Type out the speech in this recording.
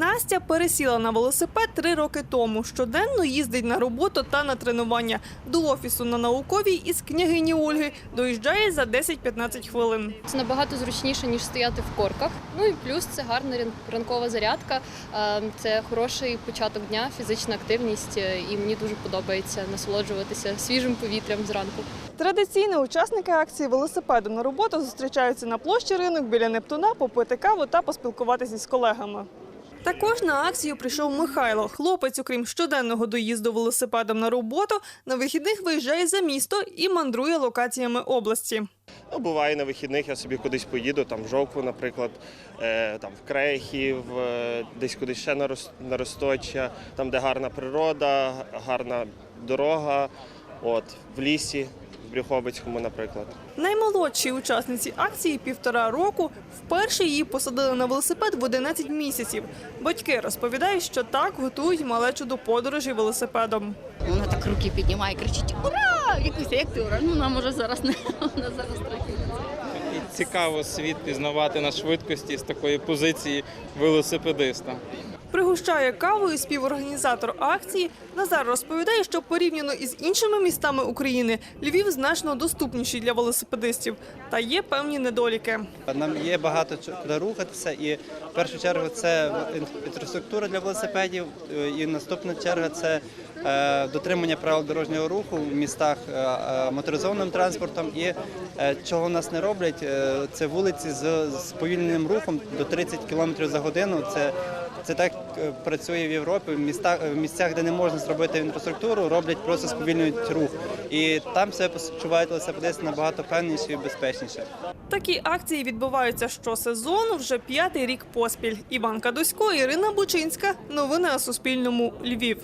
Настя пересіла на велосипед три роки тому. Щоденно їздить на роботу та на тренування. До офісу на науковій із княгині Ольги доїжджає за 10-15 хвилин. Це набагато зручніше, ніж стояти в корках. Ну і плюс це гарна ран- ранкова зарядка. Е, Це хороший початок дня, фізична активність, е, і мені дуже подобається насолоджуватися свіжим повітрям зранку. Традиційно учасники акції велосипедом на роботу зустрічаються на площі ринок біля Нептуна, попити каву та поспілкуватися з колегами. Також на акцію прийшов Михайло. Хлопець, окрім щоденного доїзду велосипедом на роботу, на вихідних виїжджає за місто і мандрує локаціями області. Ну, буває на вихідних, я собі кудись поїду, там в Жовкву, наприклад, е, там в Крехів, е, десь кудись ще на на Росточа, там, де гарна природа, гарна дорога, от, в лісі, в Брюховицькому, наприклад. Наймолодшій учасниці акції півтора року вперше її посадили на велосипед в 11 місяців. Батьки розповідають, що так готують малечу до подорожі велосипедом. Вона так руки піднімає, кричить Ура! Якусь як ти ура? Ну нам уже зараз не вона зараз трохи. Цікаво світ пізнавати на швидкості з такої позиції велосипедиста. Пригощає кавою співорганізатор акції. Назар розповідає, що порівняно із іншими містами України Львів значно доступніший для велосипедистів, та є певні недоліки. Нам є багато куди рухатися, і в першу чергу це інфраструктура для велосипедів, е, і наступна черга це дотримання правил дорожнього руху в містах е, е, моторизованим транспортом. І е, чого нас не роблять, е, це вулиці з сповільненим рухом до 30 км за годину. Це це так е, працює в Європі. В містах, в місцях, де не можна зробити інфраструктуру, роблять просто сповільнюють рух. І там себе почувають велосипедисти набагато певніше і безпечніше. Такі акції відбуваються щосезону вже п'ятий рік поспіль. Іван Кадусько, Ірина Бучинська. Новини на Суспільному. Львів.